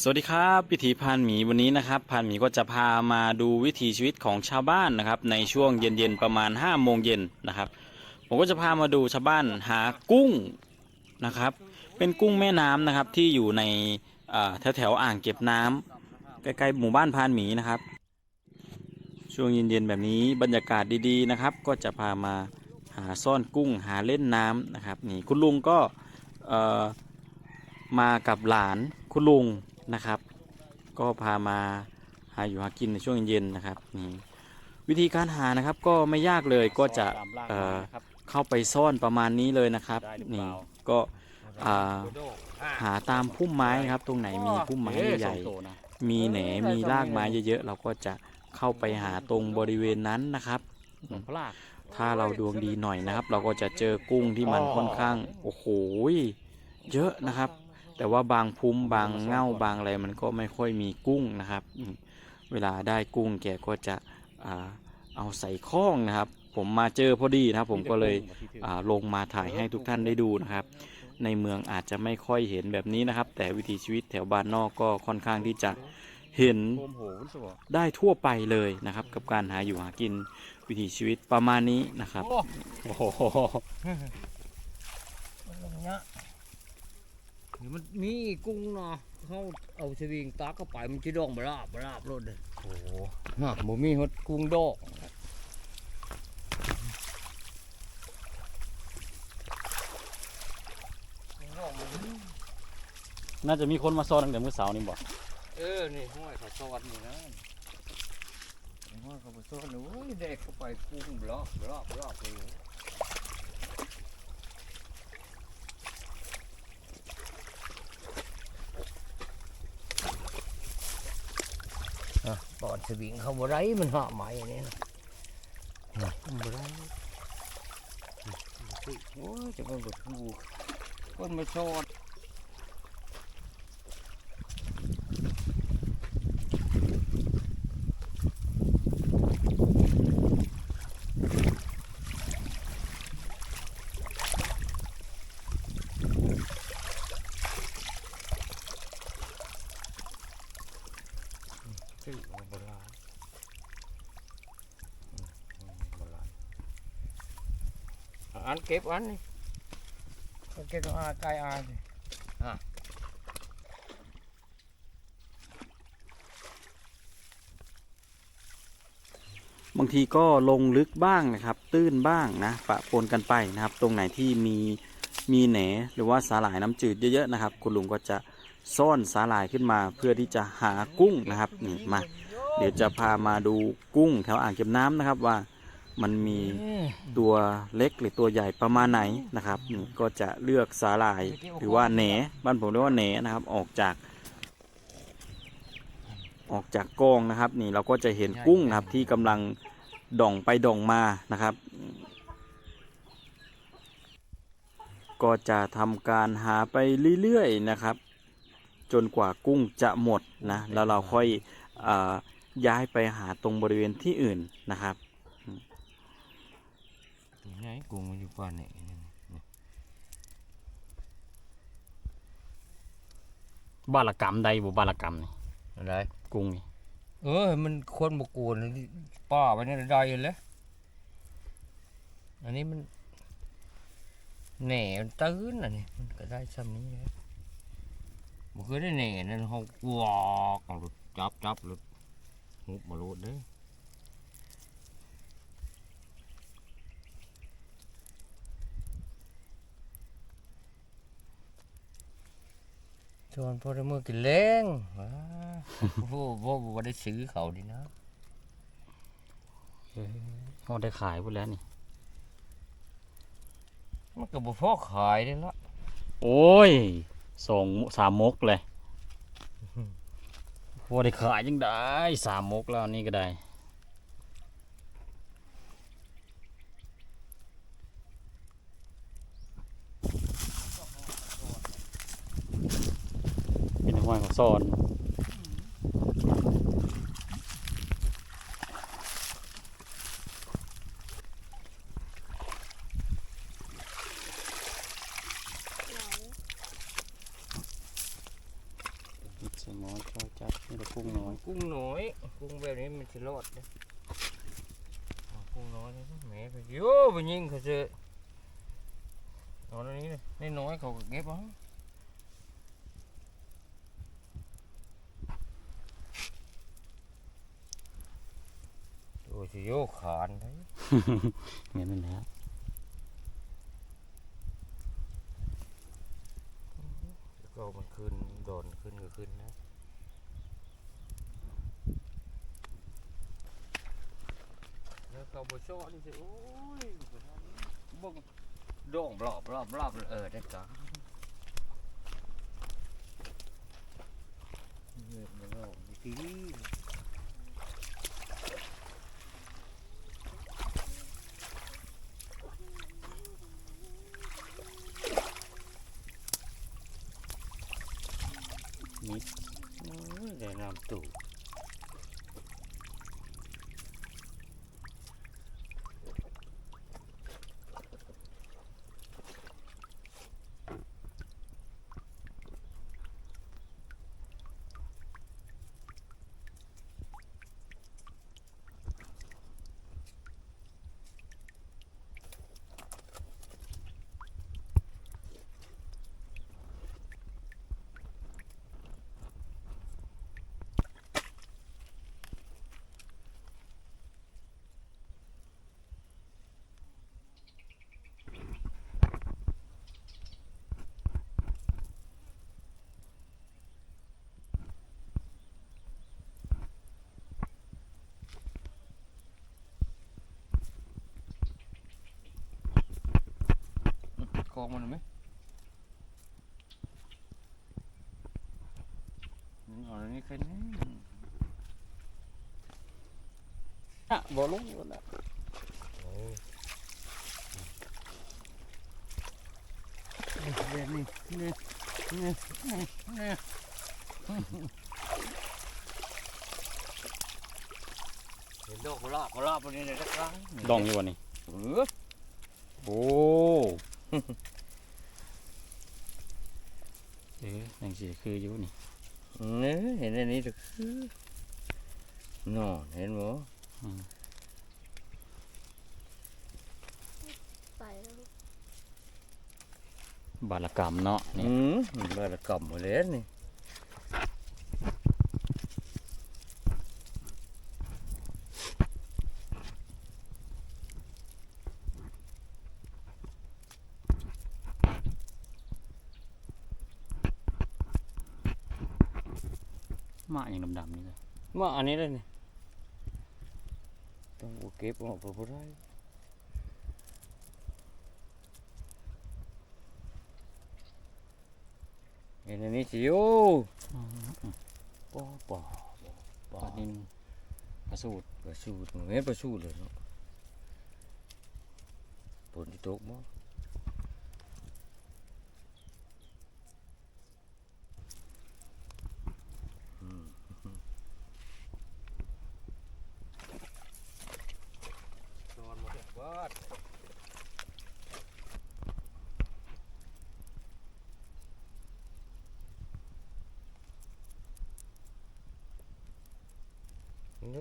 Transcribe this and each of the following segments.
สวัสดีครับวิถีพานหมีวันนี้นะครับพานหมีก็จะพามาดูวิถีชีวิตของชาวบ้านนะครับ ในช่วงเย็นๆประมาณ5้าโมงเย็นนะครับ ผมก็จะพามาดูชาวบ้านหากุ้งนะครับ เป็นกุ้งแม่น้ำนะครับที่อยู่ในแถวแถวๆอ่างเก็บน้ำใกล้ๆหมู่บ้านพานหมีนะครับ ช่วงเย็นๆแบบนี้บรรยากาศดีๆนะครับ ก็จะพามาหาซ่อนกุ้งหาเล่นน้ำนะครับนี่คุณลุงก็มากับหลานคุณลุง นะครับ ก็พามาหาอยู่หากินในช่วงเย็นๆนะครับนี่วิธีการหานะครับก็ไม่ยากเลยก็จะเอ่อเข้าไปซ่อนประมาณนี้เลยนะครับนี่ก็อ่าหาตามพุ่มไม้ครับ ตรงไหนมีพุ่มไม้ใหญ่ๆมีแหนมีรากไม้เยอะๆเราก็จะเข้าไปหาตรงบริเวณนั้นนะครับอืมถ้าเราดวงดีหน่อยนะครับ เราก็จะเจอกุ้งที่มันค่อนข้าง โอ้โหเยอะนะครับ แต่ว่าบางพุ่มบางเง่าบางอะไรมันก็ไม่ค่อยมีกุ้งนะครับอืมเวลาได้กุ้งแกก็จะอ่าเอาใส่ข้องนะครับ ผมมาเจอพอดีนะครับ ผมก็เลยอ่าลงมาถ่ายให้ทุกท่านได้ดูนะครับ ในเมืองอาจจะไม่ค่อยเห็นแบบนี้นะครับ แต่วิถีชีวิตแถวบ้านนอกก็ค่อนข้างที่จะเห็นโฮมโหนสวะได้ทั่วไปเลยนะครับ กับการหาอยู่หากินวิถีชีวิตประมาณนี้นะครับ โอ้โห นี่มันมีกุ้งเนาะเขาเอาสวิงตากเข้าไปมันจะดองบราบบราบรถเลยโอ้โหฮะบ่มีฮดกุ้งดอกน่าจะมีคนมาซ่อนตั้งแต่เมื่อเสาร์นี่บอกเออ นี่ห้อยเขาสอนนี่นะนี่ห้อยเขาไปสอนนี่โอ้ยเด็กเข้าไปกุ้งบราบบราบบราบเลย ปอดสวิงเขาบ่ไรมันหาไหมอันนี้นะนี่มันบ่ไรโอ้ยจะมันแบบดูคนมาสอน ชื่อมันโบราณอืมโบราณ อันเก็บอันนี่อันเก็บของอาไกลอาสิบางทีก็ลงลึกบ้างนะครับ ตื้นบ้างนะปะปนกันไปนะครับ ตรงไหนที่มีมีแหนหรือว่าสาหร่ายน้ำจืดเยอะๆนะครับ คุณลุงก็จะซ่อนสาหร่ายขึ้นมา เพื่อที่จะหากุ้งนะครับนี่มา เดี๋ยวจะพามาดูกุ้งแถวอ่างเก็บน้ำนะครับว่า มันมีตัวเล็กหรือตัวใหญ่ประมาณไหนนะครับนี่ก็จะเลือกสาหร่ายหรือว่าแหนบ้านผมเรียกว่าแหนนะครับออกจากออกจากกองนะครับ นี่เราก็จะเห็นกุ้งนะครับที่กำลังด่องไปด่องมานะครับ ก็จะทำการหาไปเรื่อยๆนะครับ จนกว่ากุ้งจะหมดนะแล้วเราค่อยอาย้ายไปหาตรงบริเวณที่อื่นนะครับ นี่ไงกุ้งมันอยู่ป่านนี่นี่บาลกรรมใดบุบาลกรรมนี่อะไรกุ้งนี่เออ มันคนบกวนป้าไปนี่ได้อยู่แล้วอันนี้มันแหน่มันตื้นอันนี้มันก็ได้ซ้ำนี้เลยมันเคยได้แหน่นั่นเขาวอกเอาหลุดจับจับหลุดหุบมาหลุดเด้อ ชวนพ่อได้มือกินเล้งว้าโอ้โหบ่บ่ได้ซื้อเขาดีนะเขาได้ขายหมดแล้วนี่ มันก็บ่พอขายได้ละโอ้ยสองสามมกเลยพอได้ขายยังได้สามมกแล้วนี่ก็ได้ เป็นห้อยของซ่อนสมอจอจับนี่ก็กุ้งน้อย กุ้งน้อย กุ้งแบบนี้มันจะรอดเด้อเอากุ้งน้อยนี่แหมไปโย่ไปยิงเขาเจอเอาอันนี้เลยนี่น้อยเขาก็เก็บเอาโอ้ย สิโยกขานได้เงี้ยนั่นแหละก็มันขึ้นโดนขึ้นก็ขึ้นนะแล้วเขาบชอนี่สิโอ้ยบ่งโด่งบลอบรอบรอบเออได้จ้ะเลือดมันออกดี ยได้น้ำตู่คองมันไหมเอาอันนี้แค่นี้อะบ่ลงบ่ละโอ้นี่นี่นี่นี่นี่เห็นดอกกุหลาบกุหลาบวันนี้เลยสักครั้งดองอยู่วันนี้เออโอ้ เอ๊ะยังสิคืออยู่นี่เนี่ยเห็นอันนี้ก็คือโน่นเห็นบ่อืมไปแล้วบาลกรรมเนาะนี่อืมมันบาดกำมาเลยนี่ อย่างดำๆนี่เลยมาอันนี้เลยนี่ต้องเอาเก็บออกไปบ่ได้เห็นอันนี้สิโอ้ปอปอปปอลานินปลาสูตรประสูดมันไม่ประสูดเลยเนาะฝนที่ตกบ่อืมนอนหมดแล้วบ้าน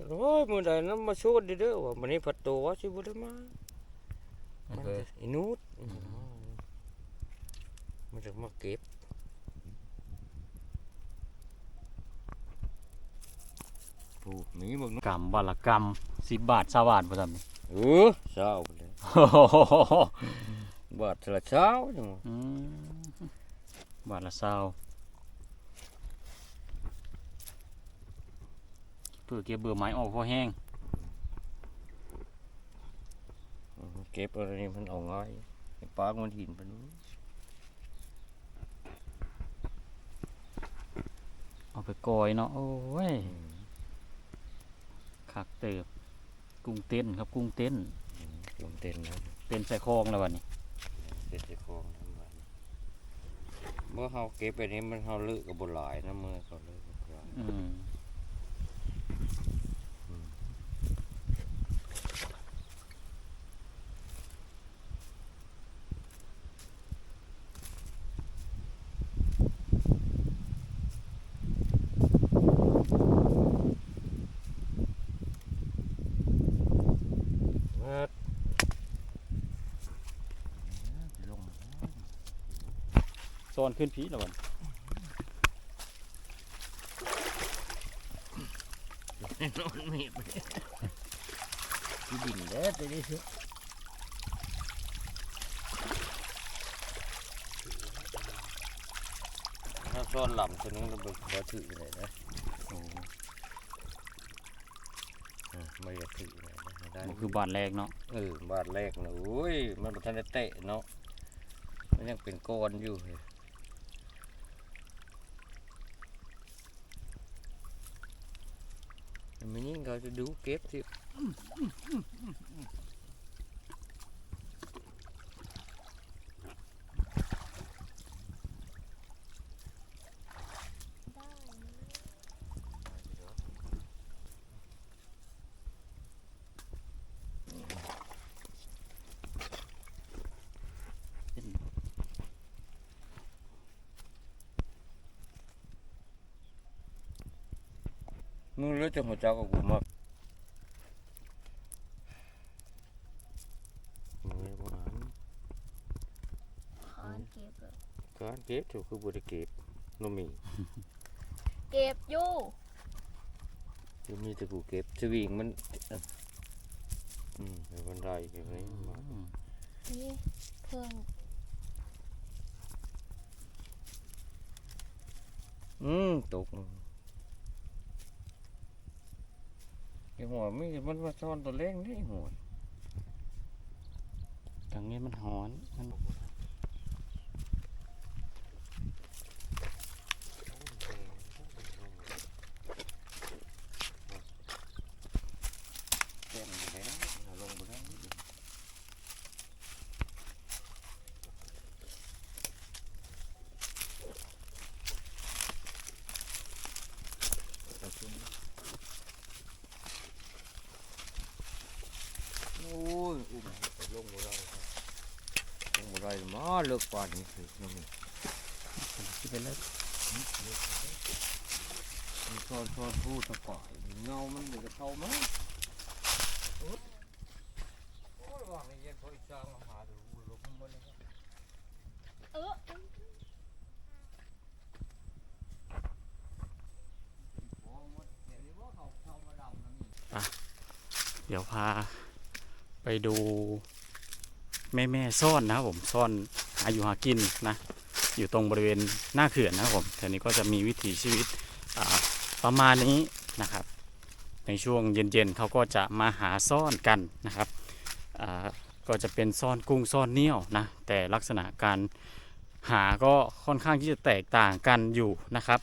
โอ้ยมือใดนั้นมาชดเด้อว่ามันนี้ผัดตัวสิบ่ได้มามันจะอินุดมันจะมาเก็บปูมีมึงกรรมบาลกรรมสิบบาทสาบาทบ่ทำนี่เออเช้าไปเลยบาทละเช้าจังหวะอืมบาทละเศร้า พื่อเก็บเบื่อไม้ออกพอแห้งอืมเก็บอะไรนี่มันเอาง่ายไอ้ปากมันหินปานนี้เอาไปกอยเนาะโอ้ยอืมคักเติบ กุ้งเต้นครับกุ้งเต้นลงเต้นแล้วเต้นใส่คลองแล้ววันนี้เด็ดจะคองทั้งวันเมื่อเฮาเก็บไปนี้มันเฮาลึกกับบหลายนะมือเขาลึกกับหลาย อืมซ่อนขึ้นพีแล้วบัดนอนเมีบที่ดินเด้อตัวนี้สิถ้าซ่อนหล่ำตัวนี้เราไปขอถือเลยนะโอ้อะไม่อยากถือเลยนะได้บ่คือบานแรกเนาะเออบาทแรกนะโอ้ยมันบ่ทันได้เตะเนาะมันยังเป็นก้อนอยู่เลย มันยิ่งเขาจะดูเก็บสิ ได้นะ มึงรู้จักหัวเจ้ากับกูมั้งมึงไม่บ่อ่านขอนเก็บเลยการเก็บถูกคือบริเก็บโนมีเก็บอยู่คือมีแต่กูเก็บสวิงมันอะอืมเป็นบันไดแบบนี้มาอืมนี่เพิ่งอืมตกไอ้หัวไม่มันมาซ่อนตัวเล็กนี่หัวทางนี้มันหอนมัน แก้มอยู่แล้วเอาลงไปแล้วโอ้ยอุ้มลงบ่ได้ครับลงบ่ได้มา เลิกกว่านี้คือนี่ที่เป็นเลิกมันซ่อนซ่อนพูดตะก่อยเงามันเหมือนจะเข้ามาโอ้ยว่าไม่เย็นพออีกจางมาหาดูลงมาเลยเออเดี๋ยวพาไปดูแม่แม่ๆซ่อนนะครับผมซ่อน หาอยู่หากินนะอยู่ตรงบริเวณหน้าเขื่อนนะครับผมแถวนี้ก็จะมีวิถีชีวิตประมาณนี้นะครับ ในช่วงเย็นๆเขาก็จะมาหาซ่อนกันนะครับก็จะเป็นซ่อนกุ้งซ่อนเนี่ยวนะแต่ลักษณะการหาก็ค่อนข้างที่จะแตกต่างกันอยู่นะครับ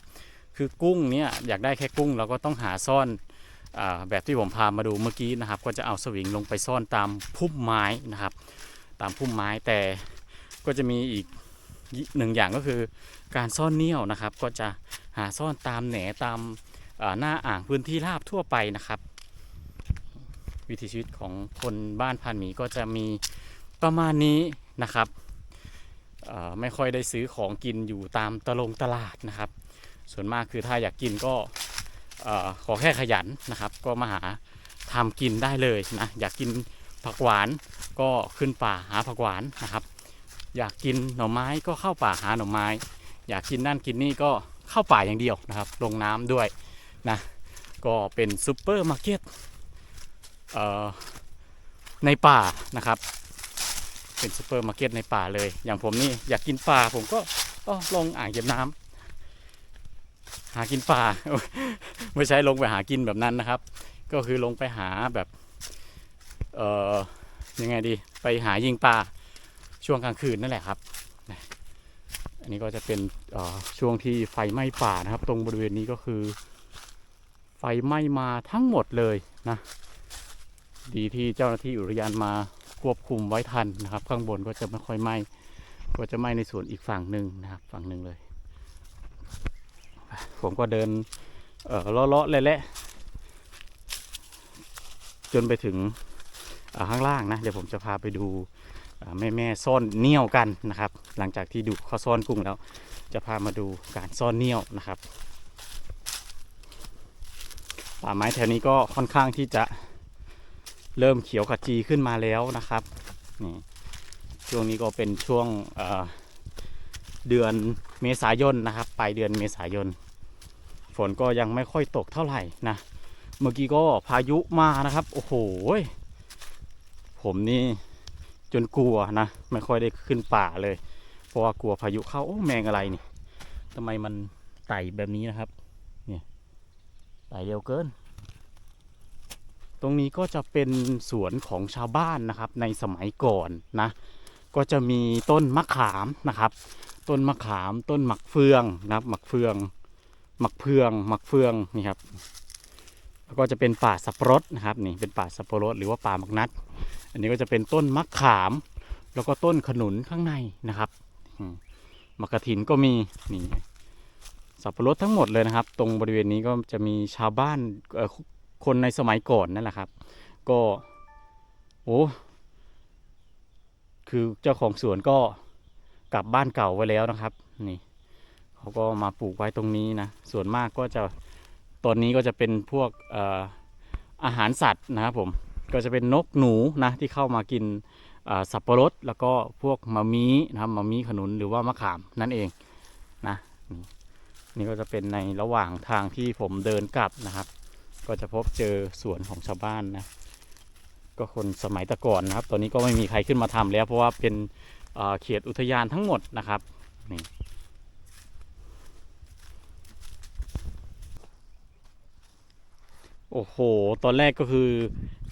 คือกุ้งเนี่ยอยากได้แค่กุ้งเราก็ต้องหาซ่อนอแบบที่ผมพามาดูเมื่อกี้นะครับ ก็จะเอาสวิงลงไปซ่อนตามพุ่มไม้นะครับ ตามพุ่มไม้แต่ ก็จะมีอีกหนึ่งอย่างก็คือการซ่อนเนี่ยวนะครับ ก็จะหาซ่อนตามแหนตามหน้าอ่างพื้นที่ราบทั่วไปนะครับ วิถีชีวิตของคนบ้านพันหมีก็จะมีประมาณนี้นะครับไม่ค่อยได้ซื้อของกินอยู่ตามตะลงตลาดนะครับ ส่วนมากคือถ้าอยากกินก็ขอแค่ขยันนะครับ ก็มาหาทำกินได้เลยนะอยากกินผักหวานก็ขึ้นป่าหาผักหวานนะครับ อยากกินหน่อไม้ก็เข้าป่าหาหน่อไม้ อยากกินนั่นกินนี่ก็เข้าป่าอย่างเดียวนะครับ ลงน้ำด้วยนะ ก็เป็นซูเปอร์มาร์เก็ตในป่านะครับ เป็นซูเปอร์มาร์เก็ตในป่าเลย อย่างผมนี่อยากกินปลาผมก็ลงอ่างเก็บน้ำหากินปลาไม่ใช่ลงไปหากินแบบนั้นนะครับ ก็คือลงไปหาแบบ เอ่อยังไงดี ไปหายิงปลา ช่วงกลางคืนนั่นแหละครับนะอันนี้ก็จะเป็นช่วงที่ไฟไหม้ป่านะครับ ตรงบริเวณนี้ก็คือ ไฟไหม้มาทั้งหมดเลยนะ ดีที่เจ้าหน้าที่อุทยานมาควบคุมไว้ทันนะครับ ข้างบนก็จะไม่ค่อยไหม้ก็จะไหม้ในส่วนอีกฝั่งหนึ่งนะครับ ฝั่งหนึ่งเลย ผมก็เดินเออเลาะๆเละๆจนไปถึงข้างล่างนะ เดี๋ยวผมจะพาไปดู แม่แม่ๆซ่อนเนี่ยวกันนะครับ หลังจากที่ดูเขาซ่อนกุ้งแล้ว จะพามาดูการซ่อนเนี่ยวนะครับป่าไม้แถวนี้ก็ค่อนข้างที่จะเริ่มเขียวขจีขึ้นมาแล้วนะครับนี่ช่วงนี้ก็เป็นช่วงเเดือนเมษายนนะครับปลายเดือนเมษายน ฝนก็ยังไม่ค่อยตกเท่าไหร่นะ เมื่อกี้ก็พายุมานะครับ โอ้โหผมนี่ จนกลัวนะไม่ค่อยได้ขึ้นป่าเลย เพราะว่ากลัวพายุเข้าโอ้แมงอะไรนี่ทำไมมันไต่แบบนี้นะครับเนี่ยไต่เร็วเกิน ตรงนี้ก็จะเป็นสวนของชาวบ้านนะครับ ในสมัยก่อนนะ ก็จะมีต้นมะขามนะครับ ต้นมะขามต้นหมักเฟืองนะครับหมักเฟืองหมักเฟืองหมักเฟืองนี่ครับ แล้วก็จะเป็นป่าสับปะรดนะครับนี่เป็นป่าสับปะรดหรือว่าป่ามักนัด อันนี้ก็จะเป็นต้นมะขาม แล้วก็ต้นขนุนข้างในนะครับมะกะถินก็มีนี่สับปะรดทั้งหมดเลยนะครับ ตรงบริเวณนี้ก็จะมีชาวบ้านคนในสมัยก่อนนั่นแหละครับ ก็โอ้คือเจ้าของสวนก็กลับบ้านเก่าไว้แล้วนะครับ นี่เขาก็มาปลูกไว้ตรงนี้นะส่วนมากก็จะ ตอนนี้ก็จะเป็นพวกออาหารสัตว์นะครับผมก็จะเป็นนกหนูนะที่เข้ามากินสับปะรดแล้วก็พวกมะมีนะครับมะมีขนุนหรือว่ามะขามนั่นเองนะนี่นี่ก็จะเป็นในระหว่างทางที่ผมเดินกลับนะครับ ก็จะพบเจอสวนของชาวบ้านนะก็คนสมัยตะก่อนนะครับ ตอนนี้ก็ไม่มีใครขึ้นมาทำแล้ว เพราะว่าเป็นเขตอุทยานทั้งหมดนะครับนี่ โอ้โห ตอนแรกก็คือ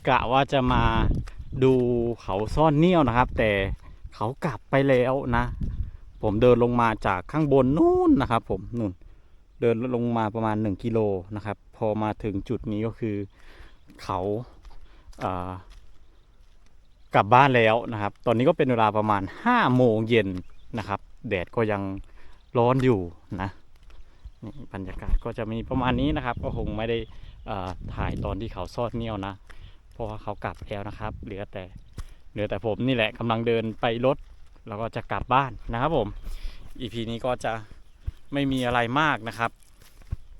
กะว่าจะมาดูเขาซ่อนเนี่ยวนะครับ แต่เขากลับไปแล้วนะ ผมเดินลงมาจากข้างบนนู่นนะครับ ผมนู่นเดินลงมาประมาณ 1กิโลนะครับ พอมาถึงจุดนี้ก็คือเขาอ่ากลับบ้านแล้วนะครับ ตอนนี้ก็เป็นเวลาประมาณ5โมงเย็นนะครับ แดดก็ยังร้อนอยู่นะนี่บรรยากาศก็จะมีประมาณนี้นะครับ ก็คงไม่ได้ ถ่ายตอนที่เขาซอดเนี่ยวนะ เพราะว่าเขากลับแล้วนะครับ เหลือแต่เหลือแต่ผมนี่แหละกำลังเดินไปรถแล้วก็จะกลับบ้านนะครับผม EP นี้ก็จะไม่มีอะไรมากนะครับ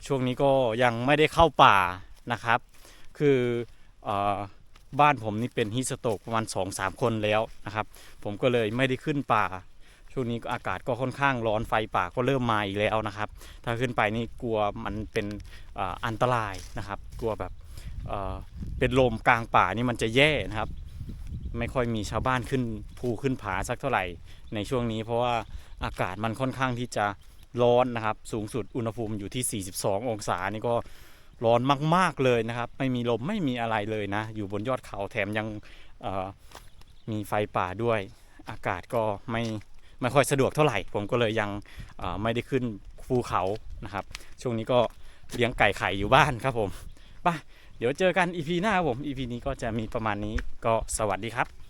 ช่วงนี้ก็ยังไม่ได้เข้าป่านะครับ คือเออบ้านผมนี่เป็นฮิสโตกประมาณ 2-3 คนแล้วนะครับ ผมก็เลยไม่ได้ขึ้นป่า ช่วงนี้อากาศก็ค่อนข้างร้อนไฟป่าก็เริ่มมาอีกแล้วนะครับ ถ้าขึ้นไปนี่กลัวมันเป็นอ,อันตรายนะครับ กลัวแบบเป็นลมกลางป่านี่มันจะแย่นะครับ ไม่ค่อยมีชาวบ้านขึ้นภูขึ้นผาสักเท่าไหร่ในช่วงนี้ เพราะว่าอากาศมันค่อนข้างที่จะร้อนนะครับ สูงสุดอุณหภูมิอยู่ที่ 42 องศานี่ก็ร้อนมาก ๆ เลยนะครับ ไม่มีลมไม่มีอะไรเลยนะ อยู่บนยอดเขาแถมยังมีไฟป่าด้วย อากาศก็ไม่ ไม่ค่อยสะดวกเท่าไหร่ ผมก็เลยยังไม่ได้ขึ้นภูเขานะครับ ช่วงนี้ก็เลี้ยงไก่ไข่อยู่บ้านครับผมไปเดี๋ยวเจอกัน EP หน้าครับผม EP นี้ก็จะมีประมาณนี้ก็สวัสดีครับ